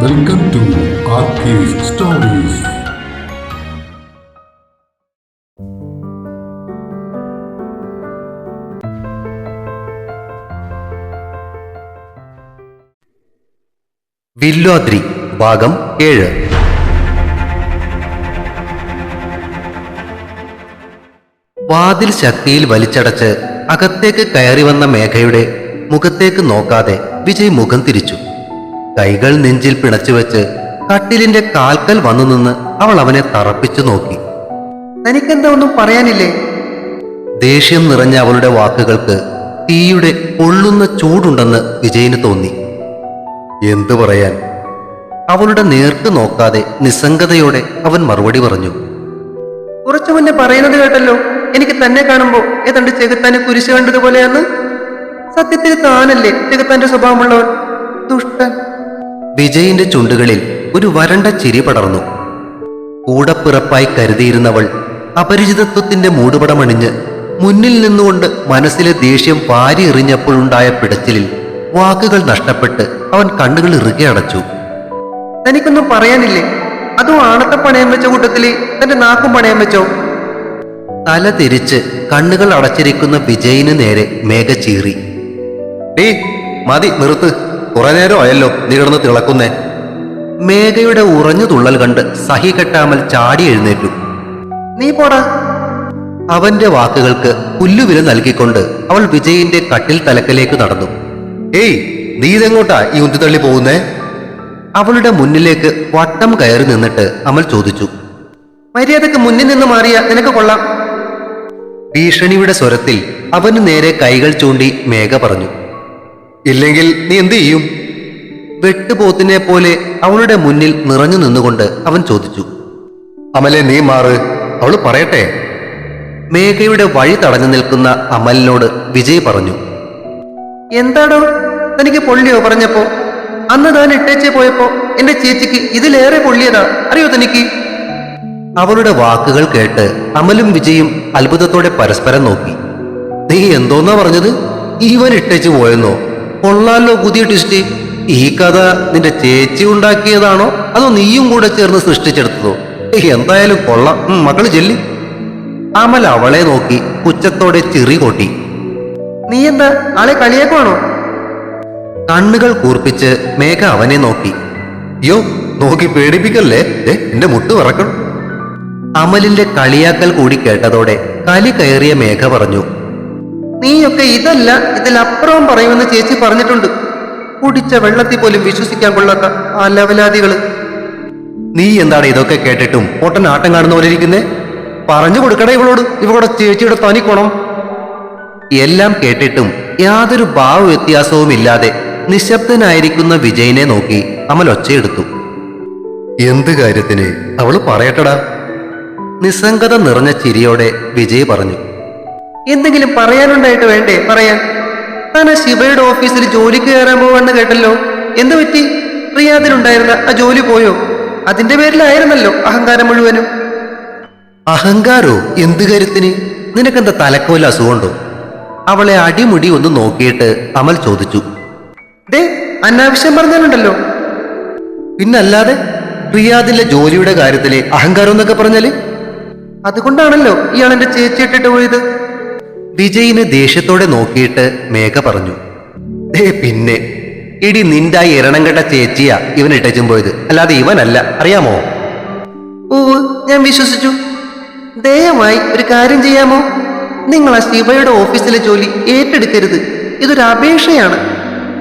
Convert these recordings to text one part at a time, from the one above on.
Welcome to stories Vilwadri ഭാഗം ഏഴ്. വാതിൽ ശക്തിയിൽ വലിച്ചടച്ച് അകത്തേക്ക് കയറി വന്ന മേഘയുടെ മുഖത്തേക്ക് നോക്കാതെ വിജയ് മുഖം തിരിച്ചു. കൈകൾ നെഞ്ചിൽ പിണച്ചു വെച്ച് കട്ടിലിന്റെ കാൽക്കൽ വന്നു നിന്ന് അവൾ അവനെ തറപ്പിച്ചു നോക്കി. തനിക്കെന്താ ഒന്നും പറയാനില്ലേ? ദേഷ്യം നിറഞ്ഞ അവളുടെ വാക്കുകൾക്ക് തീയുടെ പൊള്ളുന്ന ചൂടുണ്ടെന്ന് വിജയന് തോന്നി. എന്തു പറയാൻ? അവളുടെ നേർക്ക് നോക്കാതെ നിസ്സംഗതയോടെ അവൻ മറുപടി പറഞ്ഞു. കുറച്ചു മുന്നേ പറയുന്നത് കേട്ടല്ലോ. എനിക്ക് തന്നെ കാണുമ്പോ ഏതാണ്ട് ചെകുത്താനെ കുരിശ് കണ്ടതുപോലെയാന്ന്. സത്യത്തിൽ താനല്ലേ ചെകുത്താന്റെ സ്വഭാവമുള്ളവൻ? ദുഷ്ടൻ. വിജയിന്റെ ചുണ്ടുകളിൽ ഒരു വരണ്ട ചിരി പടർന്നു. കൂടപ്പിറപ്പായി കരുതിയിരുന്നവൾ അപരിചിതത്വത്തിന്റെ മൂടുപടമണിഞ്ഞ് മുന്നിൽ നിന്നുകൊണ്ട് മനസ്സിലെ ദേഷ്യം വാരി എറിഞ്ഞപ്പോഴുണ്ടായ പിടച്ചിലിൽ വാക്കുകൾ നഷ്ടപ്പെട്ട് അവൻ കണ്ണുകൾ ഇറുകെ അടച്ചു. തനിക്കൊന്നും പറയാനില്ലേ? അതോ ആണത്തെ പണയം വെച്ച കൂട്ടത്തിൽ തന്റെ നാക്കും പണയം വെച്ചോ? തല തിരിച്ച് കണ്ണുകൾ അടച്ചിരിക്കുന്ന വിജയിന് നേരെ മേഘ ചീറി. മതി നിർത്ത്. കുറെ നേരം ആയല്ലോ നീ കിടന്ന് തിളക്കുന്നേ. മേഘയുടെ ഉറഞ്ഞു തുള്ളൽ കണ്ട് സഹി കെട്ടാമൽ ചാടി എഴുന്നേറ്റു. നീ പോടാ. അവന്റെ വാക്കുകൾക്ക് പുല്ലുവില നൽകിക്കൊണ്ട് അവൾ വിജയിന്റെ കട്ടിൽ തലക്കലേക്ക് നടന്നു. ഏയ് നീ ഇതെങ്ങോട്ടാ ഈ ഉന്തിത്തള്ളി പോകുന്നേ? അവളുടെ മുന്നിലേക്ക് വട്ടം കയറി നിന്നിട്ട് അമൽ ചോദിച്ചു. മര്യാദയ്ക്ക് മുന്നിൽ നിന്ന് മാറിയ നിനക്ക് കൊള്ളാം. ഭീഷണിയുടെ സ്വരത്തിൽ അവന് നേരെ കൈകൾ ചൂണ്ടി മേഘ പറഞ്ഞു. ഇല്ലെങ്കിൽ നീ എന്തു ചെയ്യും? വെട്ടുപോത്തിനെ പോലെ അവളുടെ മുന്നിൽ നിറഞ്ഞു നിന്നുകൊണ്ട് അവൻ ചോദിച്ചു അമലെ നീ മാറ്. അവൾ പറയട്ടെ. മേഘയുടെ വഴി തടഞ്ഞു നിൽക്കുന്ന അമലിനോട് വിജയ് പറഞ്ഞു എന്താടോ? തനിക്ക് പൊള്ളിയോ പറഞ്ഞപ്പോ? അന്ന് താൻ ഇട്ടേച്ചേ പോയപ്പോ എന്റെ ചേച്ചിക്ക് ഇതിലേറെ പൊള്ളിയതാ. അറിയോ തനിക്ക്? അവളുടെ വാക്കുകൾ കേട്ട് അമലും വിജയും അത്ഭുതത്തോടെ പരസ്പരം നോക്കി നീ എന്തോന്നാ പറഞ്ഞത്? ഇവൻ ഇട്ടേച്ചു പോയെന്നോ? കൊള്ളാലോ പുതിയ ട്വിസ്റ്റ് ഈ കഥ നിന്റെ ചേച്ചി ഉണ്ടാക്കിയതാണോ? അതോ നീയും കൂടെ ചേർന്ന് സൃഷ്ടിച്ചെടുത്തതോ? എന്തായാലും കൊള്ളാം. മകൾ ചെല്ലി. അമൽ അവളെ നോക്കി പുച്ഛത്തോടെ ചിറി കൊട്ടി നീ എന്താ ആളെ കളിയേക്കാണോ കണ്ണുകൾ കൂർപ്പിച്ച് മേഘ അവനെ നോക്കി. യോ നോക്കി പേടിപ്പിക്കല്ലേ? എന്റെ മുട്ട് പറക്കണം അമലിന്റെ കളിയാക്കൽ കൂടി കേട്ടതോടെ കലി കയറിയ മേഘ പറഞ്ഞു നീയൊക്കെ ഇതല്ല ഇതിലപ്പുറവും പറയുമെന്ന് ചേച്ചി പറഞ്ഞിട്ടുണ്ട്. കുടിച്ച വെള്ളത്തിൽ പോലും വിശ്വസിക്കാൻ കൊള്ളാത്ത ആ ലവലാദികൾ. നീ എന്താണ് ഇതൊക്കെ കേട്ടിട്ടും പൊട്ടൻ ആട്ടം കാണുന്ന പോലെ ഇരിക്കുന്നേ? പറഞ്ഞു കൊടുക്കണേ ഇവളോട് ഇവളുടെ ചേച്ചിയുടെ തനിക്കോണം. എല്ലാം കേട്ടിട്ടും യാതൊരു ഭാവ വ്യത്യാസവും ഇല്ലാതെ നിശബ്ദനായിരിക്കുന്ന വിജയനെ നോക്കി അമൽ ഒച്ചയെടുത്തു. എന്ത് കാര്യത്തിന്? അവൾ പറയട്ടടാ. നിസ്സംഗത നിറഞ്ഞ ചിരിയോടെ വിജയ് പറഞ്ഞു. എന്തെങ്കിലും പറയാനുണ്ടായിട്ട് വേണ്ടേ? പറയാൻ. താൻ ആ ശിവയുടെ ഓഫീസിൽ ജോലിക്ക് കയറാൻ പോവാണെന്ന് കേട്ടല്ലോ. എന്ത് പറ്റി? റിയാദിലുണ്ടായിരുന്ന ആ ജോലി പോയോ? അതിന്റെ പേരിലായിരുന്നല്ലോ അഹങ്കാരം മുഴുവനും. അഹങ്കാരോ? എന്ത് കാര്യത്തിന് നിനക്കെന്താ തലക്കോല അസുഖമുണ്ടോ? അവളെ അടിമുടി ഒന്ന് നോക്കിയിട്ട് അമൽ ചോദിച്ചു. ദേ അനാവശ്യം പറഞ്ഞാലുണ്ടല്ലോ. പിന്നല്ലാതെ റിയാദിലെ ജോലിയുടെ കാര്യത്തിൽ അഹങ്കാരം എന്നൊക്കെ പറഞ്ഞാൽ? അതുകൊണ്ടാണല്ലോ ഇയാൾ എന്റെ ചേച്ചി ഇട്ടിട്ട് പോയത്. വിജയിനെ ദേഷ്യത്തോടെ നോക്കിയിട്ട് മേഘ പറഞ്ഞു ഏ പിന്നെ. ഇടി നിന്റെ ആ ഇരണം കെട്ട ചേച്ചിയാ ഇവൻ ഇട്ടച്ചും പോയത്. അല്ലാതെ ഇവനല്ല. അറിയാമോ? ഓ ഞാൻ വിശ്വസിച്ചു. ദയവായി ഒരു കാര്യം ചെയ്യാമോ? നിങ്ങൾ ആ ശിവയുടെ ഓഫീസിലെ ജോലി ഏറ്റെടുക്കരുത്. ഇതൊരു അപേക്ഷയാണ്.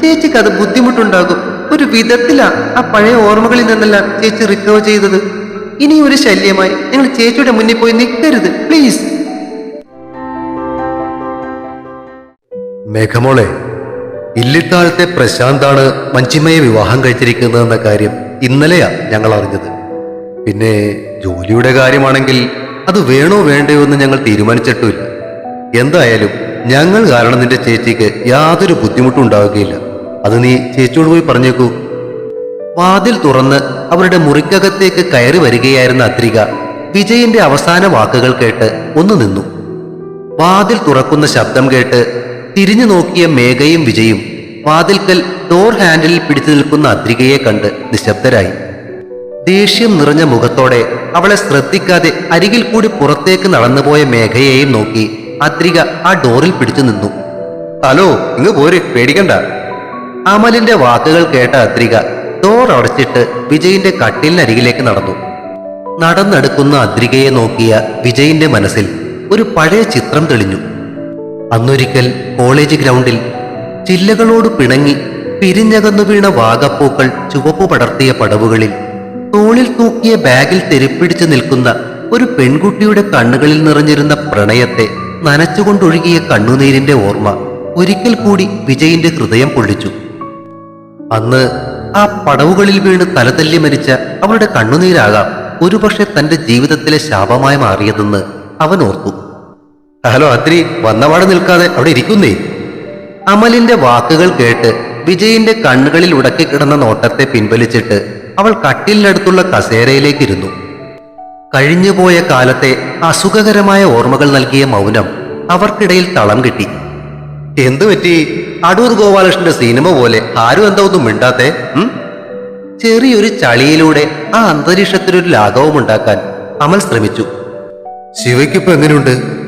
ചേച്ചിക്ക് അത് ബുദ്ധിമുട്ടുണ്ടാകും. ഒരു വിധത്തിലാ ആ പഴയ ഓർമ്മകളിൽ നിന്നെല്ലാം ചേച്ചി റിക്കവർ ചെയ്തത്. ഇനി ഒരു ശല്യമായി നിങ്ങൾ ചേച്ചിയുടെ മുന്നിൽ പോയി നിൽക്കരുത്. പ്ലീസ് മേഘമോളെ ഇല്ലിത്താഴത്തെ പ്രശാന്താണ് മഞ്ചിമയെ വിവാഹം കഴിച്ചിരിക്കുന്നതെന്ന കാര്യം ഇന്നലെയാ ഞങ്ങൾ അറിഞ്ഞത്. പിന്നെ ജോലിയുടെ കാര്യമാണെങ്കിൽ അത് വേണോ വേണ്ടയോ എന്ന് ഞങ്ങൾ തീരുമാനിച്ചിട്ടുമില്ല. എന്തായാലും ഞങ്ങൾ കാരണം നിന്റെ ചേച്ചിക്ക് യാതൊരു ബുദ്ധിമുട്ടും ഉണ്ടാവുകയില്ല. അത് നീ ചേച്ചിയോട് പോയി പറഞ്ഞേക്കൂ. വാതിൽ തുറന്ന് അവരുടെ മുറിക്കകത്തേക്ക് കയറി വരികയായിരുന്ന അത്രിക വിജയന്റെ അവസാന വാക്കുകൾ കേട്ട് ഒന്ന് നിന്നു. വാതിൽ തുറക്കുന്ന ശബ്ദം കേട്ട് തിരിഞ്ഞു നോക്കിയ മേഘയും വിജയും വാതിൽക്കൽ ഡോർ ഹാൻഡിലിൽ പിടിച്ചു നിൽക്കുന്ന അദ്രികയെ കണ്ട് നിശബ്ദരായി. ദേഷ്യം നിറഞ്ഞ മുഖത്തോടെ അവളെ ശ്രദ്ധിക്കാതെ അരികിൽ കൂടി പുറത്തേക്ക് നടന്നുപോയ മേഘയെയും നോക്കി അദ്രിക ആ ഡോറിൽ പിടിച്ചു നിന്നു. ഹലോ ഇങ്ങ് പോര് പേടിക്കണ്ട. അമലിന്റെ വാക്കുകൾ കേട്ട അദ്രിക ഡോർ അടച്ചിട്ട് വിജയിന്റെ കട്ടിലിനരികിലേക്ക് നടന്നു. നടന്നെടുക്കുന്ന അദ്രികയെ നോക്കിയ വിജയിന്റെ മനസ്സിൽ ഒരു പഴയ ചിത്രം തെളിഞ്ഞു. അന്നൊരിക്കൽ കോളേജ് ഗ്രൗണ്ടിൽ ചില്ലകളോട് പിണങ്ങി പിരിഞ്ഞകന്നു വീണ വാഗപ്പൂക്കൾ ചുവപ്പ് പടർത്തിയ പടവുകളിൽ തോളിൽ തൂക്കിയ ബാഗിൽ തെരുപ്പിടിച്ചു നിൽക്കുന്ന ഒരു പെൺകുട്ടിയുടെ കണ്ണുകളിൽ നിറഞ്ഞിരുന്ന പ്രണയത്തെ നനച്ചുകൊണ്ടൊഴുകിയ കണ്ണുനീരിന്റെ ഓർമ്മ ഒരിക്കൽ കൂടി വിജയിന്റെ ഹൃദയം പൊള്ളിച്ചു. അന്ന് ആ പടവുകളിൽ വീണ് തലതല്ലി മരിച്ച അവളുടെ കണ്ണുനീരാകാം ഒരുപക്ഷെ തന്റെ ജീവിതത്തിലെ ശാപമായി മാറിയതെന്ന് അവൻ ഓർത്തു. ഹലോ അത്രി വന്നപാട് നിൽക്കാതെ അവിടെ ഇരിക്കുന്നേ? അമലിന്റെ വാക്കുകൾ കേട്ട് വിജയിന്റെ കണ്ണുകളിൽ ഉടക്കി കിടന്ന നോട്ടത്തെ പിൻവലിച്ചിട്ട് അവൾ കട്ടിലിനടുത്തുള്ള കസേരയിലേക്ക് ഇരുന്നു. കഴിഞ്ഞുപോയ കാലത്തെ അസുഖകരമായ ഓർമ്മകൾ നൽകിയ മൗനം അവർക്കിടയിൽ തളം കിട്ടി. എന്തു പറ്റി? അടൂർ ഗോപാലകൃഷ്ണന്റെ സിനിമ പോലെ ആരും എന്താ ഒന്നും മിണ്ടാത്തെ? ചെറിയൊരു ചളിയിലൂടെ ആ അന്തരീക്ഷത്തിനൊരു ലാഘവം ഉണ്ടാക്കാൻ അമൽ ശ്രമിച്ചു. ശിവയ്ക്കിപ്പോ എങ്ങനെയുണ്ട്?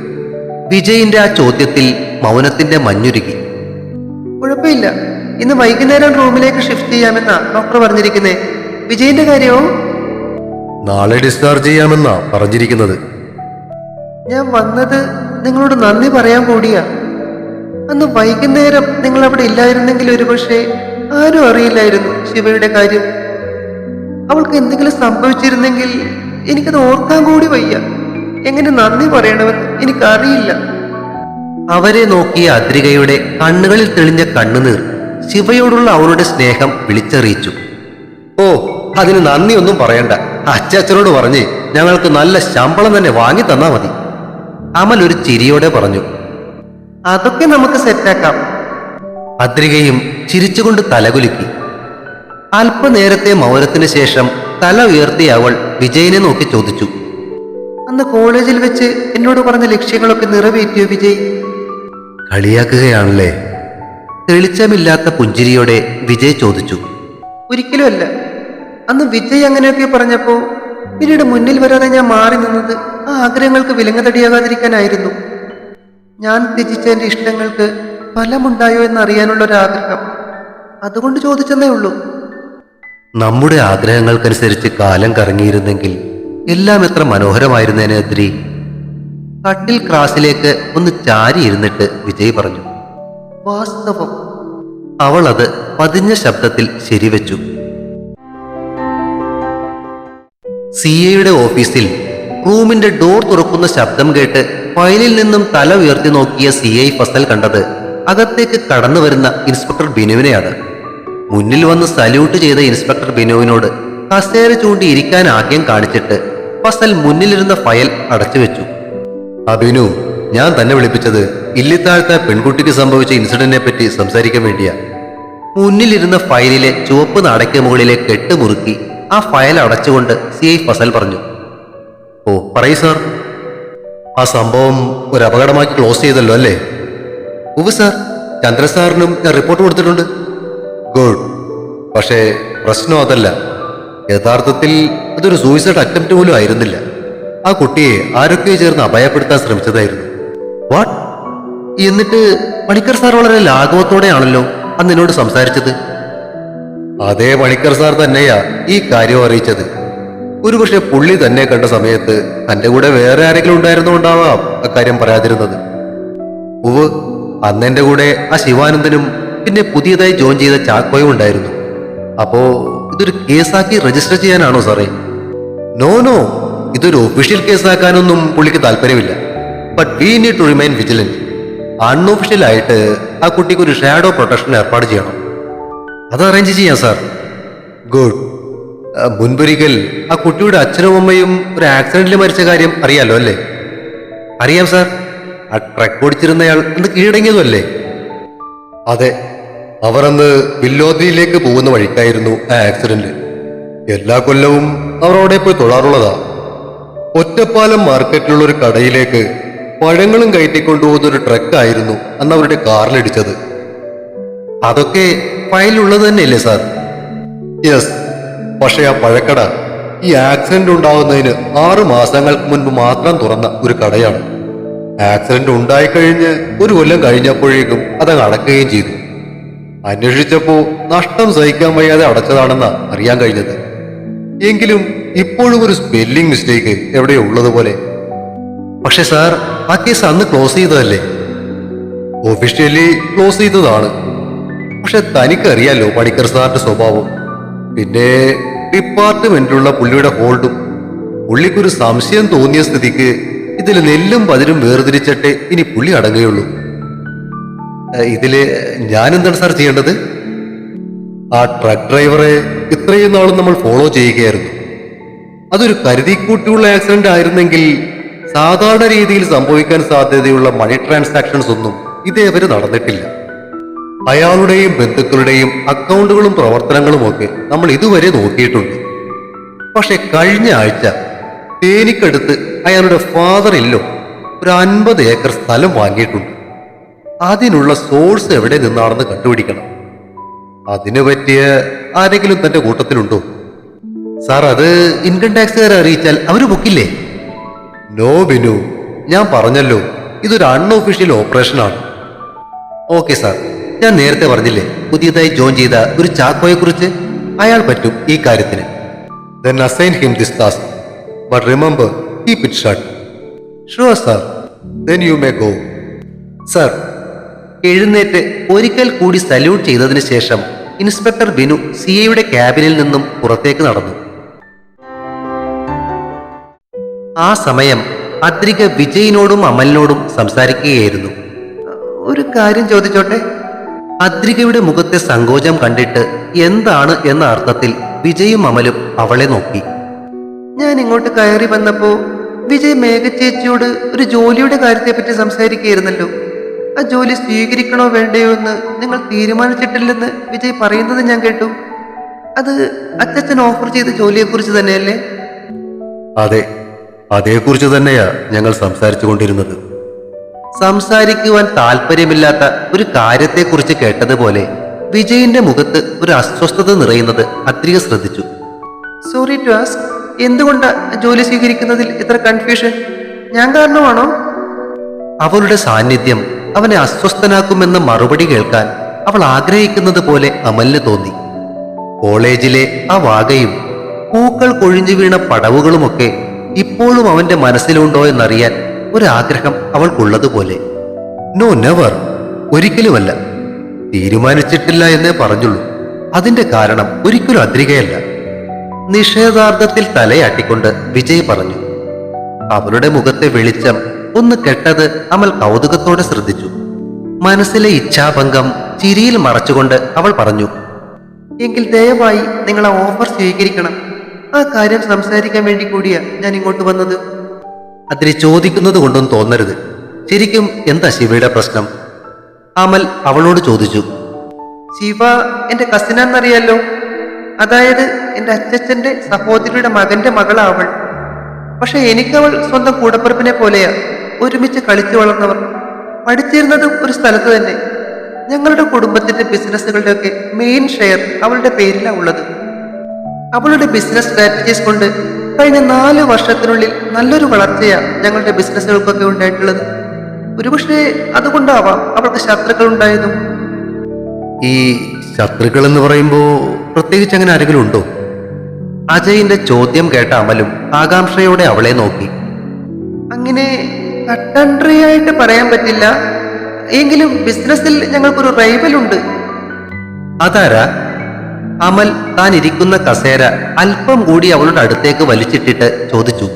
വിജയിന്റെ ആ ചോദ്യത്തിൽ മൗനത്തിന്റെ മഞ്ഞുരുകി. കുഴപ്പമില്ല. ഇന്ന് വൈകുന്നേരം റൂമിലേക്ക് ഷിഫ്റ്റ് ചെയ്യാമെന്നാ ഡോക്ടർ പറഞ്ഞിരിക്കുന്നേ. വിജയിന്റെ കാര്യമോ? നാളെ ഡിസ്ചാർജ് ചെയ്യാമെന്നാ പറഞ്ഞിരിക്കുന്നത്. ഞാൻ വന്നത് നിങ്ങളോട് നന്ദി പറയാൻ കൂടിയാ. അന്ന് വൈകുന്നേരം നിങ്ങൾ അവിടെ ഇല്ലായിരുന്നെങ്കിൽ ഒരുപക്ഷെ ആരും അറിയില്ലായിരുന്നു ശിവയുടെ കാര്യം. അവൾക്ക് എന്തെങ്കിലും സംഭവിച്ചിരുന്നെങ്കിൽ എനിക്കത് ഓർക്കാൻ കൂടി വയ്യ. എങ്ങനെ നന്ദി പറയണമെന്ന് എനിക്കറിയില്ല. അവരെ നോക്കിയ അദ്രികയുടെ കണ്ണുകളിൽ തെളിഞ്ഞ കണ്ണുനീർ ശിവയോടുള്ള അവളുടെ സ്നേഹം വിളിച്ചറിയിച്ചു. ഓ അതിന് നന്ദിയൊന്നും പറയണ്ട. അച്ചാച്ചനോട് പറഞ്ഞ് ഞങ്ങൾക്ക് നല്ല ശമ്പളം തന്നെ വാങ്ങി തന്നാ മതി. അമൽ ഒരു ചിരിയോടെ പറഞ്ഞു. അതൊക്കെ നമുക്ക് സെറ്റാക്കാം. അദ്രികയും ചിരിച്ചുകൊണ്ട് തലകുലുക്കി. അല്പനേരത്തെ മൗനത്തിന് ശേഷം തല ഉയർത്തിയ അവൾ വിജയനെ നോക്കി ചോദിച്ചു. അന്ന് കോളേജിൽ വെച്ച് എന്നോട് പറഞ്ഞ ലക്ഷ്യങ്ങളൊക്കെ നിറവേറ്റിയോ വിജയ്? കളിയാക്കുകയാണല്ലേ? തെളിച്ചമില്ലാത്ത പുഞ്ചിരിയോടെ വിജയ് ചോദിച്ചു. ഒരിക്കലും അല്ല അന്ന് വിജയ് അങ്ങനെയൊക്കെ പറഞ്ഞപ്പോ പിന്നീട് മുന്നിൽ വരാതെ ഞാൻ മാറി നിന്നത് ആ ആഗ്രഹങ്ങൾക്ക് വിലങ്ങ തടിയാകാതിരിക്കാനായിരുന്നു ഞാൻ ത്യജിച്ച എന്റെ ഇഷ്ടങ്ങൾക്ക് ഫലമുണ്ടായോ എന്നറിയാനുള്ള ഒരു ആഗ്രഹം അതുകൊണ്ട് ചോദിച്ചെന്നേ ഉള്ളൂ. നമ്മുടെ ആഗ്രഹങ്ങൾക്കനുസരിച്ച് കാലം കറങ്ങിയിരുന്നെങ്കിൽ എല്ലാം എത്ര മനോഹരമായിരുന്നേനെ അത്രി കട്ടിൽ ക്രാസിലേക്ക് ഒന്ന് ചാരി ഇരുന്നിട്ട് വിജയ് പറഞ്ഞു വാസ്തവം അവൾ അത് പതിഞ്ഞ ശബ്ദത്തിൽ ശരിവെച്ചു. സി എയുടെ ഓഫീസിൽ റൂമിന്റെ ഡോർ തുറക്കുന്ന ശബ്ദം കേട്ട് ഫയലിൽ നിന്നും തല ഉയർത്തി നോക്കിയ സി ഐ ഫസൽ കണ്ടത് അകത്തേക്ക് കടന്നു വരുന്ന ഇൻസ്പെക്ടർ ബിനുവിനെയാണ്. മുന്നിൽ വന്ന് സല്യൂട്ട് ചെയ്ത ഇൻസ്പെക്ടർ ബിനുവിനോട് കസേര ചൂണ്ടി ഇരിക്കാൻ ആഗ്യം കാണിച്ചിട്ട് ഫസൽ മുന്നിലിരുന്ന ഫയൽ അടച്ചു വെച്ചു. അഭിനു ഞാൻ തന്നെ വിളിപ്പിച്ചത് ഇല്ലിത്താഴ്ത്ത പെൺകുട്ടിക്ക് സംഭവിച്ച ഇൻസിഡന്റിനെ പറ്റി സംസാരിക്കാൻ വേണ്ടിയാ. മുന്നിലിരുന്ന ഫയലിലെ ചുവപ്പ് നാടയ്ക്ക് മുകളിലെ കെട്ട് മുറുക്കി ആ ഫയൽ അടച്ചുകൊണ്ട് സി ഐ ഫസൽ പറഞ്ഞു. ഓ പറയൂ സാർ. ആ സംഭവം ഒരു അപകടമാക്കി ക്ലോസ് ചെയ്തല്ലോ അല്ലേ? ഉവ് സാർ. ചന്ദ്ര സാറിനും ഞാൻ റിപ്പോർട്ട് കൊടുത്തിട്ടുണ്ട്. ഗുഡ്. പക്ഷേ പ്രശ്നം അതല്ല. യഥാർത്ഥത്തിൽ അതൊരു സൂയിസൈഡ് അറ്റംപ്റ്റ് പോലും ആയിരുന്നില്ല. ആ കുട്ടിയെ ആരൊക്കെ ചേർന്ന് അപായപ്പെടുത്താൻ ശ്രമിച്ചതായിരുന്നു. വാട്ട് എന്നിട്ട് പണിക്കർ സാർ വളരെ ലാഘവത്തോടെയാണല്ലോ അന്ന് എന്നോട് സംസാരിച്ചത്. അതേ പണിക്കർ സാർ തന്നെയാ ഈ കാര്യം അറിയിച്ചത്. ഒരുപക്ഷെ പുള്ളി തന്നെ കണ്ട സമയത്ത് തന്റെ കൂടെ വേറെ ആരെങ്കിലും ഉണ്ടായിരുന്നുകൊണ്ടാവാം അക്കാര്യം പറയാതിരുന്നത്. ഉവ് അന്ന് എന്റെ കൂടെ ആ ശിവാനന്ദനും പിന്നെ പുതിയതായി ജോയിൻ ചെയ്ത ചാക്കോയും ഉണ്ടായിരുന്നു. അപ്പോ ഇതൊരു കേസാക്കി രജിസ്റ്റർ ചെയ്യാനാണോ സാറേ? നോ നോ ഇതൊരു ഒഫീഷ്യൽ കേസാക്കാനൊന്നും പുള്ളിക്ക് താല്പര്യമില്ല. But we need to remain vigilant unofficial ആയിട്ട് ആ കുട്ടിക്ക് ഒരു ഷാഡോ പ്രൊട്ടക്ഷൻ ഏർപ്പാട് ചെയ്യണം. അത് അറേഞ്ച് ചെയ്യാം സാർ ഗുഡ് മുൻപൊരിക്കൽ ആ കുട്ടിയുടെ അച്ഛനും അമ്മയും ഒരു ആക്സിഡന്റിൽ മരിച്ച കാര്യം അറിയാലോ അല്ലേ? അറിയാം സാർ ആ ട്രക്ക് ഓടിച്ചിരുന്നയാൾ അന്ന് കീഴടങ്ങിയതും അല്ലേ? അതെ. അവർ അന്ന് വില്ലോദ്രിയിലേക്ക് പോകുന്ന വഴിക്കായിരുന്നു ആ ആക്സിഡന്റ് എല്ലാ കൊല്ലവും അവർ പോയി തൊഴാറുള്ളതാ. ഒറ്റപ്പാലം മാർക്കറ്റിലുള്ള ഒരു കടയിലേക്ക് പഴങ്ങളും കയറ്റിക്കൊണ്ടുപോകുന്ന ഒരു ട്രക്കായിരുന്നു അന്ന് അവരുടെ കാറിലിടിച്ചത്. അതൊക്കെ ഫയലുള്ളത് തന്നെയല്ലേ സാർ? യെസ് പക്ഷേ ആ പഴക്കട ഈ ആക്സിഡന്റ് ഉണ്ടാകുന്നതിന് ആറു മാസങ്ങൾക്ക് മുൻപ് മാത്രം തുറന്ന ഒരു കടയാണ്. ആക്സിഡന്റ് ഉണ്ടായിക്കഴിഞ്ഞ് ഒരു കൊല്ലം കഴിഞ്ഞപ്പോഴേക്കും അതങ്ങ് അടക്കുകയും ചെയ്തു. അന്വേഷിച്ചപ്പോ നഷ്ടം സഹിക്കാൻ വയ്യാതെ അടച്ചതാണെന്ന് അറിയാൻ കഴിഞ്ഞത്. എങ്കിലും ഇപ്പോഴും ഒരു സ്പെല്ലിംഗ് മിസ്റ്റേക്ക് എവിടെയോ ഉള്ളതുപോലെ പക്ഷെ സാർ ആ കേസ് അന്ന് ക്ലോസ് ചെയ്തതല്ലേ? ഒഫീഷ്യലി ക്ലോസ് ചെയ്തതാണ്. പക്ഷെ തനിക്കറിയാലോ പണിക്കർ സാറിന്റെ സ്വഭാവം. പിന്നെ ഡിപ്പാർട്ട്മെന്റിലുള്ള പുള്ളിയുടെ ഹോൾഡും പുള്ളിക്കൊരു സംശയം തോന്നിയ സ്ഥിതിക്ക് ഇതിൽ നെല്ലും പതിരും വേർതിരിച്ചിട്ടേ ഇനി പുള്ളി അടങ്ങുകയുള്ളൂ. ഇതിൽ ഞാനെന്താണ് സാർ ചെയ്യേണ്ടത്? ആ ട്രക്ക് ഡ്രൈവറെ ഇത്രയും നാളും നമ്മൾ ഫോളോ ചെയ്യുകയായിരുന്നു. അതൊരു കരുതിക്കൂട്ടിയുള്ള ആക്സിഡന്റ് ആയിരുന്നെങ്കിൽ സാധാരണ രീതിയിൽ സംഭവിക്കാൻ സാധ്യതയുള്ള മണി ട്രാൻസാക്ഷൻസ് ഒന്നും ഇതേവരെ നടന്നിട്ടില്ല. അയാളുടെയും ബന്ധുക്കളുടെയും അക്കൗണ്ടുകളും പ്രവർത്തനങ്ങളും ഒക്കെ നമ്മൾ ഇതുവരെ നോക്കിയിട്ടുണ്ട്. പക്ഷെ കഴിഞ്ഞ ആഴ്ച തേനിക്കടുത്ത് അയാളുടെ ഫാദർ ഇല്ലോ ഒരു അൻപത് ഏക്കർ സ്ഥലം വാങ്ങിയിട്ടുണ്ട്. അതിനുള്ള സോഴ്സ് എവിടെ നിന്നാണെന്ന് കണ്ടുപിടിക്കണം. അതിനു പറ്റിയ ആരെങ്കിലും തന്റെ കൂട്ടത്തിലുണ്ടോ? സാർ അത് ഇൻകം ടാക്സുകാരെ അറിയിച്ചാൽ അവർ ബുക്കില്ലേ നോ ബിനു. ഞാൻ പറഞ്ഞല്ലോ ഇതൊരു അൺഒഫീഷ്യൽ ഓപ്പറേഷനാണ് ഓക്കെ സാർ. ഞാൻ നേരത്തെ പറഞ്ഞില്ലേ പുതിയതായി ജോയിൻ ചെയ്ത ഒരു ചാക്കോയെ കുറിച്ച് അയാൾ പറ്റും ഈ കാര്യത്തിന്. Task. But remember keep it short. Sure sir. Then you may go. Sir എഴുന്നേറ്റ് ഒരിക്കൽ കൂടി സല്യൂട്ട് ചെയ്തതിനു ശേഷം ഇൻസ്പെക്ടർ ബിനു സി എയുടെ ക്യാബിനിൽ നിന്നും പുറത്തേക്ക് നടന്നു. ആ സമയം അദ്രിക വിജയിനോടും അമലിനോടും സംസാരിക്കുകയായിരുന്നു. ഒരു കാര്യം ചോദിച്ചോട്ടെ? അദ്രികയുടെ മുഖത്തെ സങ്കോചം കണ്ടിട്ട് എന്താണ് എന്ന അർത്ഥത്തിൽ വിജയും അമലും അവളെ നോക്കി. ഞാൻ ഇങ്ങോട്ട് കയറി വന്നപ്പോ വിജയ് മേഘച്ചേച്ചിയോട് ഒരു ജോലിയുടെ കാര്യത്തെപ്പറ്റി സംസാരിക്കുകയായിരുന്നല്ലോ. ആ ജോലി സ്വീകരിക്കണോ വേണ്ടയോ എന്ന് നിങ്ങൾ തീരുമാനിച്ചിട്ടില്ലെന്ന് വിജയ് പറയുന്നത് ഞാൻ കേട്ടു. അത് അച്ഛൻ ഓഫർ ചെയ്ത ജോലിയെക്കുറിച്ച് തന്നെയല്ലേ? അതെ അതേക്കുറിച്ച് തന്നെയാ ഞങ്ങൾ സംസാരിച്ചു കൊണ്ടിരുന്നത് സംസാരിക്കുവാൻ താല്പര്യമില്ലാത്ത ഒരു കാര്യത്തെക്കുറിച്ച് കേട്ടതുപോലെ വിജയിന്റെ മുഖത്ത് ഒരു അസ്വസ്ഥത നിറയുന്നത് അത്രിക ശ്രദ്ധിച്ചു. സോറി ടു ആസ്ക് എന്തുകൊണ്ടാ ജോലി സ്വീകരിക്കുന്നതിൽ ഇത്ര കൺഫ്യൂഷൻ ഞാൻ കാരണമാണോ? അവളുടെ സാന്നിധ്യം അവനെ അസ്വസ്ഥനാക്കുമെന്ന മറുപടി കേൾക്കാൻ അവൾ ആഗ്രഹിക്കുന്നത് പോലെ അമലിന് തോന്നി. കോളേജിലെ ആ വാകയും പൂക്കൾ കൊഴിഞ്ഞു വീണ പടവുകളുമൊക്കെ ഇപ്പോഴും അവന്റെ മനസ്സിലുണ്ടോ എന്നറിയാൻ ഒരാഗ്രഹം അവൾക്കുള്ളതുപോലെ. നോ നെവർ ഒരിക്കലുമല്ല. തീരുമാനിച്ചിട്ടില്ല എന്നേ പറഞ്ഞുള്ളൂ. അതിന്റെ കാരണം ഒരിക്കലും അദ്രികയല്ല നിഷേധാർത്ഥത്തിൽ തലയാട്ടിക്കൊണ്ട് വിജയ് പറഞ്ഞു. അവരുടെ മുഖത്തെ വെളിച്ചം ഒന്ന് കെട്ടത് അമൽ കൗതുകത്തോടെ ശ്രദ്ധിച്ചു. മനസ്സിലെ ഇച്ഛാഭംഗം ചിരിയിൽ മറച്ചുകൊണ്ട് അവൾ പറഞ്ഞു എങ്കിൽ ദയവായി നിങ്ങൾ ആ ഓഫർ സ്വീകരിക്കണം. ആ കാര്യം സംസാരിക്കാൻ വേണ്ടി കൂടിയാ ഞാൻ ഇങ്ങോട്ട് വന്നത്. അതിന് ചോദിക്കുന്നത് കൊണ്ടൊന്നും തോന്നരുത്. ശരിക്കും എന്താ ശിവയുടെ പ്രശ്നം? അമൽ അവളോട് ചോദിച്ചു ശിവ എന്റെ കസിനാന്നറിയാലോ അതായത് എന്റെ അച്ഛച്ചന്റെ സഹോദരിയുടെ മകന്റെ മകളാ അവൾ. പക്ഷെ എനിക്കവൾ സ്വന്തം കൂടപ്പറപ്പിനെ പോലെയാ ഒരുമിച്ച് കളിച്ചു വളർന്നവർ. പഠിച്ചിരുന്നതും ഒരു സ്ഥലത്ത് തന്നെ. ഞങ്ങളുടെ കുടുംബത്തിന്റെ ബിസിനസ്സുകളുടെ ഒക്കെ മെയിൻ ഷെയർ അവളുടെ പേരിലാ ഉള്ളത്. അവളുടെ ബിസിനസ് സ്ട്രാറ്റജീസ് കൊണ്ട് കഴിഞ്ഞ നാല് വർഷത്തിനുള്ളിൽ നല്ലൊരു വളർച്ചയാ ഞങ്ങളുടെ ബിസിനസ്സുകൾക്കൊക്കെ ഉണ്ടായിട്ടുള്ളത്. ഒരുപക്ഷെ അതുകൊണ്ടാവാം അവൾക്ക് ശത്രുക്കൾ ഉണ്ടായതും ഈ ശത്രുക്കൾ എന്ന് പറയുമ്പോ പ്രത്യേകിച്ച് അങ്ങനെ ആരെങ്കിലും ഉണ്ടോ? അജയിന്റെ ചോദ്യം കേട്ട അമലും ആകാംക്ഷയോടെ അവളെ നോക്കി. അങ്ങനെ കട്ടൻട്രിയായിട്ട് പറയാൻ പറ്റില്ല. എങ്കിലും ബിസിനസ്സിൽ ഞങ്ങൾക്കൊരു റൈവൽ ഉണ്ട്. അതാരാ? അമൽ താൻ ഇരിക്കുന്ന കസേര അല്പം കൂടി അവളുടെ അടുത്തേക്ക് വലിച്ചിട്ടിട്ട് ചോദിച്ചു.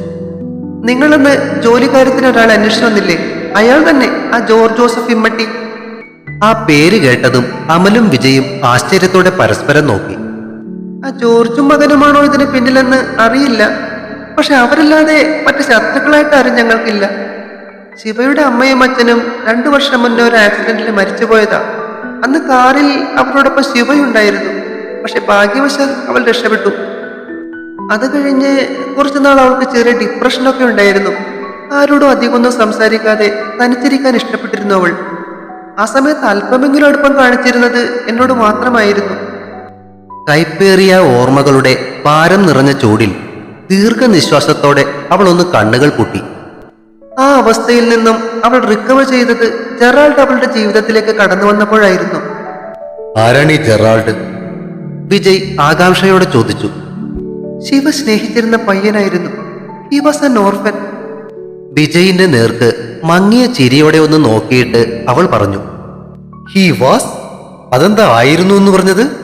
നിങ്ങളിന്ന് ജോലിക്കാര്യത്തിന് ഒരാൾ അന്വേഷിച്ചു വന്നില്ലേ? അയാൾ തന്നെ ആ ജോർജ് ജോസഫ് ഇമ്മട്ടി. ആ പേര് കേട്ടതും അമലും വിജയും ആശ്ചര്യത്തോടെ പരസ്പരം നോക്കി. ആ ജോർജും മകനുമാണോ ഇതിന് പിന്നിലെന്ന് അറിയില്ല. പക്ഷെ അവരല്ലാതെ മറ്റു ശത്രുക്കളായിട്ട് ആരും ഞങ്ങൾക്കില്ല. ശിവയുടെ അമ്മയും അച്ഛനും രണ്ടു വർഷം മുന്നേ ഒരു ആക്സിഡന്റിൽ മരിച്ചുപോയതാ. അന്ന് കാറിൽ അവരോടൊപ്പം ശിവയുണ്ടായിരുന്നു. പക്ഷെ ഭാഗ്യവശാൽ അവൾ രക്ഷപ്പെട്ടു. അത് കഴിഞ്ഞ് കുറച്ചുനാൾ അവൾക്ക് ചെറിയ ഡിപ്രഷനൊക്കെ ഉണ്ടായിരുന്നു. ആരോടും അധികമൊന്നും സംസാരിക്കാതെ തനിച്ചിരിക്കാൻ ഇഷ്ടപ്പെട്ടിരുന്നു അവൾ. ആ സമയത്ത് അല്പമെങ്കിലും അടുപ്പം കാണിച്ചിരുന്നത് എന്നോട് മാത്രമായിരുന്നു. കൈപ്പേറിയ ഓർമ്മകളുടെ പാരം നിറഞ്ഞ ചൂടിൽ ദീർഘനിശ്വാസത്തോടെ അവൾ ഒന്ന് കണ്ണുകൾ പൂട്ടി. ആ അവസ്ഥയിൽ നിന്നും അവൾ റിക്കവർ ചെയ്തത് ജെറാൾഡ് അവളുടെ ജീവിതത്തിലേക്ക് കടന്നു വന്നപ്പോഴായിരുന്നു. ആരാണ് ജെറാൾഡ്? വിജയ് ആകാംക്ഷയോടെ ചോദിച്ചു. ശിവ സ്നേഹിച്ചിരുന്ന പയ്യനായിരുന്നു. ഹി വാസ് എൻ ഓർഫൻ വിജയിന്റെ നേർക്ക് മങ്ങിയ ചിരിയോടെ ഒന്ന് നോക്കിയിട്ട് അവൾ പറഞ്ഞു. ഹി വാസ് അതെന്താ ആയിരുന്നു എന്ന് പറഞ്ഞത്?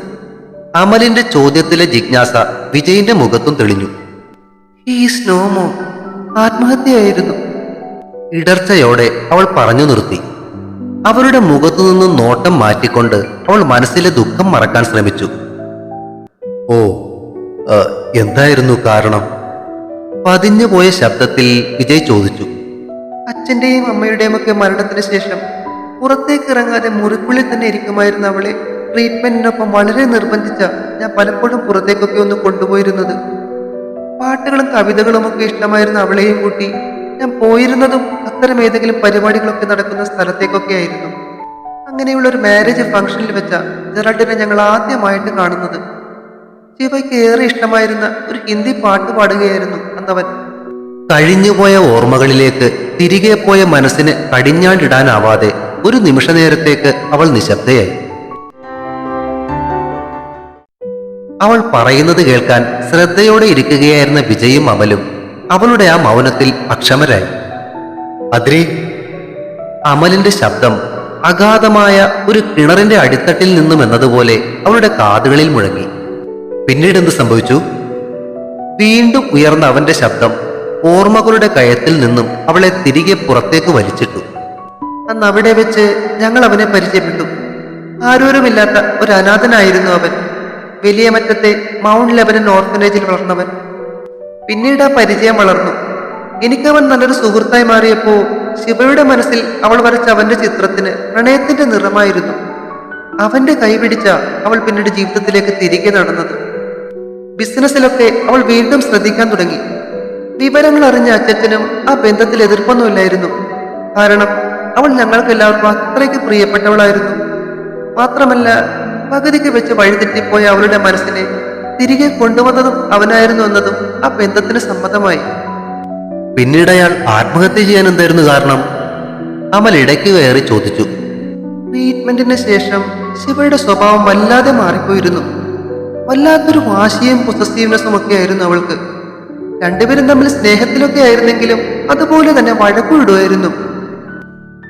അമലിന്റെ ചോദ്യത്തിലെ ജിജ്ഞാസ വിജയിന്റെ മുഖത്തും തെളിഞ്ഞു. ഈ സ്നോമോ ആത്മഹത്യയായിരുന്നു. ഇടർച്ചയോടെ അവൾ പറഞ്ഞു നിർത്തി. അവരുടെ മുഖത്തു നിന്നും നോട്ടം മാറ്റിക്കൊണ്ട് അവൾ മനസ്സിലെ ദുഃഖം മറക്കാൻ ശ്രമിച്ചു. ഓ എന്തായിരുന്നു കാരണം? പതിഞ്ഞുപോയ ശബ്ദത്തിൽ വിജയ് ചോദിച്ചു. അച്ഛന്റെയും അമ്മയുടെയും ഒക്കെ മരണത്തിന് ശേഷം പുറത്തേക്ക് ഇറങ്ങാതെ മുറിക്കുള്ളിൽ തന്നെ ഇരിക്കുമായിരുന്നു അവളെ ട്രീറ്റ്മെന്റിനൊപ്പം വളരെ നിർബന്ധിച്ച ഞാൻ പലപ്പോഴും പുറത്തേക്കൊക്കെ ഒന്ന് കൊണ്ടുപോയിരുന്നത്. പാട്ടുകളും കവിതകളും ഒക്കെ ഇഷ്ടമായിരുന്ന അവളെയും കൂട്ടി ഞാൻ പോയിരുന്നതും അത്തരം ഏതെങ്കിലും പരിപാടികളൊക്കെ നടക്കുന്ന സ്ഥലത്തേക്കൊക്കെ ആയിരുന്നു. അങ്ങനെയുള്ള ഒരു മാരേജ് ഫംഗ്ഷനിൽ വെച്ച ജെറാൾഡിനെ ഞങ്ങൾ ആദ്യമായിട്ട് കാണുന്നത്. ശിവയ്ക്ക് ഏറെ ഇഷ്ടമായിരുന്ന ഒരു ഹിന്ദി പാട്ട് പാടുകയായിരുന്നു അന്നവൻ കഴിഞ്ഞുപോയ ഓർമ്മകളിലേക്ക് തിരികെ പോയ മനസ്സിന് കടിഞ്ഞാണ്ടിടാനാവാതെ ഒരു നിമിഷ നേരത്തേക്ക് അവൾ നിശബ്ദയായി. അവൾ പറയുന്നത് കേൾക്കാൻ ശ്രദ്ധയോടെ ഇരിക്കുകയായിരുന്ന വിജയും അമലും അവളുടെ ആ മൗനത്തിൽ അക്ഷമരായി. അദ്രി അമലിന്റെ ശബ്ദം അഗാധമായ ഒരു കിണറിന്റെ അടിത്തട്ടിൽ നിന്നും എന്നതുപോലെ അവളുടെ കാതുകളിൽ മുഴങ്ങി. പിന്നീട് എന്ത് സംഭവിച്ചു? വീണ്ടും ഉയർന്ന അവന്റെ ശബ്ദം ഓർമ്മകളുടെ കയത്തിൽ നിന്നും അവളെ തിരികെ പുറത്തേക്ക് വലിച്ചിട്ടു. അന്ന് അവിടെ വെച്ച് ഞങ്ങൾ അവനെ പരിചയപ്പെട്ടു. ആരോരുമില്ലാത്ത ഒരു അനാഥനായിരുന്നു അവൻ. വലിയ മറ്റത്തെ മൗണ്ട് ലെബനൻ ഓർഫനേജിൽ വളർന്നവൻ. പിന്നീട് ആ പരിചയം വളർന്നു. എനിക്കവൻ നല്ലൊരു സുഹൃത്തായി മാറിയപ്പോ ശിവയുടെ മനസ്സിൽ അവൾ വരച്ച അവന്റെ ചിത്രത്തിന് പ്രണയത്തിന്റെ നിറമായിരുന്നു. അവന്റെ കൈപിടിച്ച അവൾ പിന്നീട് ജീവിതത്തിലേക്ക് തിരികെ നടന്നത്. ബിസിനസ്സിലൊക്കെ അവൾ വീണ്ടും ശ്രദ്ധിക്കാൻ തുടങ്ങി. വിവരങ്ങൾ അറിഞ്ഞ അച്ഛനും ആ ബന്ധത്തിൽ എതിർപ്പൊന്നുമില്ലായിരുന്നു. കാരണം അവൾ ഞങ്ങൾക്ക് എല്ലാവർക്കും അത്രയ്ക്ക് പ്രിയപ്പെട്ടവളായിരുന്നു. മാത്രമല്ല പകുതിക്ക് വെച്ച് വഴിതെറ്റിപ്പോയ അവളുടെ മനസ്സിനെ തിരികെ കൊണ്ടുവന്നതും അവനായിരുന്നു എന്നതും ആ ബന്ധത്തിന് സമ്മതമായി. പിന്നീട് അയാൾ ആത്മഹത്യ ചെയ്യാൻ എന്തായിരുന്നു കാരണം? അമൽ ഇടയ്ക്ക് കയറി ചോദിച്ചു. ട്രീറ്റ്മെന്റിന് ശേഷം ശിവയുടെ സ്വഭാവം വല്ലാതെ മാറിപ്പോയിരുന്നു. വല്ലാത്തൊരു വാശിയും പൊസസീവ്നെസ്സും ഒക്കെ ആയിരുന്നു അവൾക്ക്. രണ്ടുപേരും തമ്മിൽ സ്നേഹത്തിലൊക്കെ ആയിരുന്നെങ്കിലും അതുപോലെ തന്നെ വഴക്കുവിടുമായിരുന്നു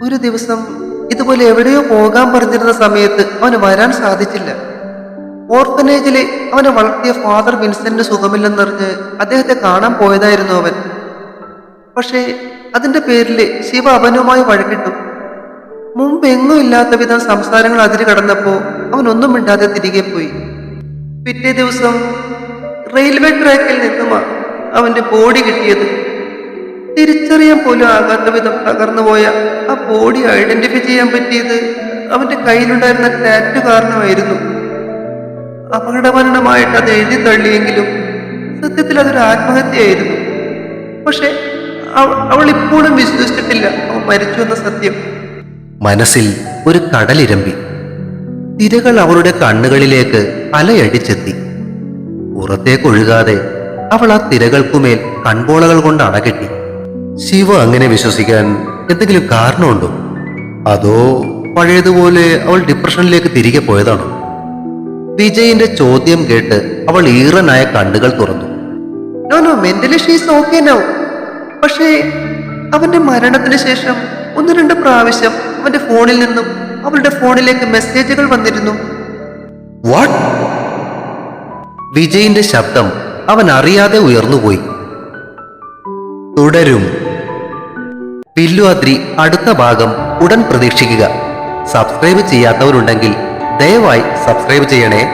ഒരു ദിവസം ഇതുപോലെ എവിടെയോ പോകാൻ പറഞ്ഞിരുന്ന സമയത്ത് അവന് വരാൻ സാധിച്ചില്ല. ഓർഫനേജിലെ അവനെ വളർത്തിയ ഫാദർ വിൻസെന്റ് സുഖമില്ലെന്നറിഞ്ഞ് അദ്ദേഹത്തെ കാണാൻ പോയതായിരുന്നു അവൻ. പക്ഷേ അതിന്റെ പേരിൽ ശിവ അവനുമായി വഴക്കിട്ടു. മുമ്പ് എങ്ങും ഇല്ലാത്ത വിധം സംസാരങ്ങൾ അതിര് കടന്നപ്പോ അവൻ ഒന്നും മിണ്ടാതെ തിരികെ പോയി. പിറ്റേ ദിവസം റെയിൽവേ ട്രാക്കിൽ നിന്നുമാ അവന്റെ ബോഡി കിട്ടിയത്. തിരിച്ചറിയാൻ പോലും ആകാത്ത വിധം തകർന്നുപോയ ആ ബോഡി ഐഡന്റിഫൈ ചെയ്യാൻ പറ്റിയത് അവന്റെ കയ്യിലുണ്ടായിരുന്ന ടാറ്റു കാരണമായിരുന്നു. അപകടമരണമായിട്ട് അത് എഴുതി തള്ളിയെങ്കിലും സത്യത്തിൽ അതൊരു ആത്മഹത്യയായിരുന്നു. പക്ഷെ അവൾ ഇപ്പോഴും വിശ്വസിച്ചിട്ടില്ല അവൻ മരിച്ചു എന്ന സത്യം. മനസ്സിൽ ഒരു കടലിരമ്പി. തിരകൾ അവളുടെ കണ്ണുകളിലേക്ക് അലയടിച്ചെത്തി. പുറത്തേക്കൊഴുകാതെ അവൾ ആ തിരകൾക്കുമേൽ കൺപോളകൾ കൊണ്ട് അണകെട്ടി ശിവ അങ്ങനെ വിശ്വസിക്കാൻ എന്തെങ്കിലും കാരണമുണ്ടോ? അതോ പഴയതുപോലെ അവൾ ഡിപ്രഷനിലേക്ക് തിരികെ പോയതാണോ? വിജയിന്റെ ചോദ്യം കേട്ട് അവൾ ഈറനായ കണ്ണുകൾ തുറന്നു. No no mentally she's okay now പക്ഷേ അവന്റെ മരണത്തിന് ശേഷം ഒന്ന് രണ്ട് പ്രാവശ്യം അവന്റെ ഫോണിൽ നിന്നും അവളുടെ ഫോണിലേക്ക് മെസ്സേജുകൾ വന്നിരുന്നു. വാട്ട് വിജയിന്റെ ശബ്ദം അവൻ അറിയാതെ ഉയർന്നുപോയി. തുടരും. പില്ലുവാദ്രി അടുത്ത ഭാഗം ഉടൻ പ്രതീക്ഷിക്കുക. സബ്സ്ക്രൈബ് ചെയ്യാത്തവരുണ്ടെങ്കിൽ ദയവായി സബ്സ്ക്രൈബ് ചെയ്യണേ.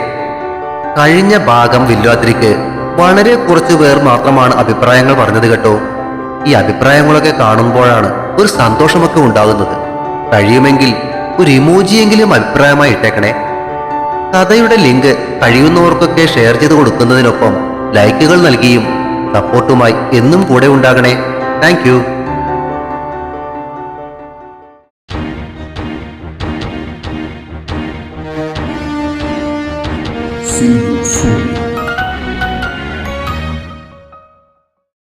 കഴിഞ്ഞ ഭാഗം വില്ലുവാദ്രിക്ക് വളരെ കുറച്ചു പേർ മാത്രമാണ് അഭിപ്രായങ്ങൾ പറഞ്ഞത് കേട്ടോ. ഈ അഭിപ്രായങ്ങളൊക്കെ കാണുമ്പോഴാണ് ഒരു സന്തോഷമൊക്കെ ഉണ്ടാകുന്നത്. കഴിയുമെങ്കിൽ ഒരു ഇമോജിയെങ്കിലും അഭിപ്രായമായി ഇട്ടേക്കണേ. കഥയുടെ ലിങ്ക് കഴിയുന്നവർക്കൊക്കെ ഷെയർ ചെയ്ത് കൊടുക്കുന്നതിനൊപ്പം ലൈക്കുകൾ നൽകിയും സപ്പോർട്ടുമായി എന്നും കൂടെ ഉണ്ടാകണേ. താങ്ക്